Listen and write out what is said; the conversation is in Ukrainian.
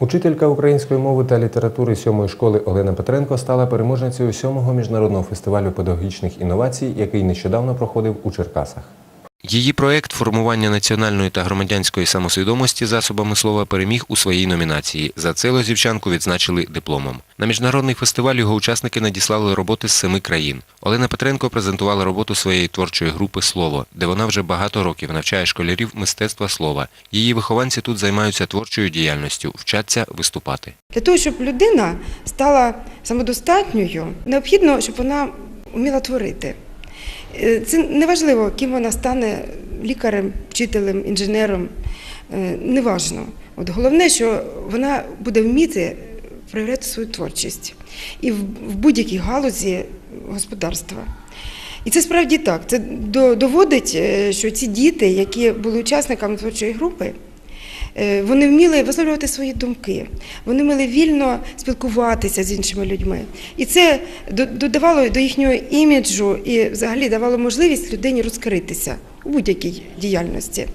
Учителька української мови та літератури сьомої школи Олена Петренко стала переможницею сьомого міжнародного фестивалю педагогічних інновацій, який нещодавно проходив у Черкасах. Її проект формування національної та громадянської самосвідомості засобами слова переміг у своїй номінації. За це лозівчанку відзначили дипломом. На міжнародний фестиваль його учасники надіслали роботи з семи країн. Олена Петренко презентувала роботу своєї творчої групи Слово, де вона вже багато років навчає школярів мистецтва слова. Її вихованці тут займаються творчою діяльністю, вчаться виступати. Для того, щоб людина стала самодостатньою, необхідно, щоб вона вміла творити. Е, Це неважливо, ким вона стане лікарем, вчителем, інженером. е, Неважно. От головне, що вона буде вміти проявляти свою творчість і в будь-якій галузі господарства. І це справді так. Це доводить, е, що ці діти, які були учасниками творчої групи, Вони вміли висловлювати свої думки, вони вміли вільно спілкуватися з іншими людьми. І це додавало до їхнього іміджу і взагалі давало можливість людині розкритися у будь-якій діяльності.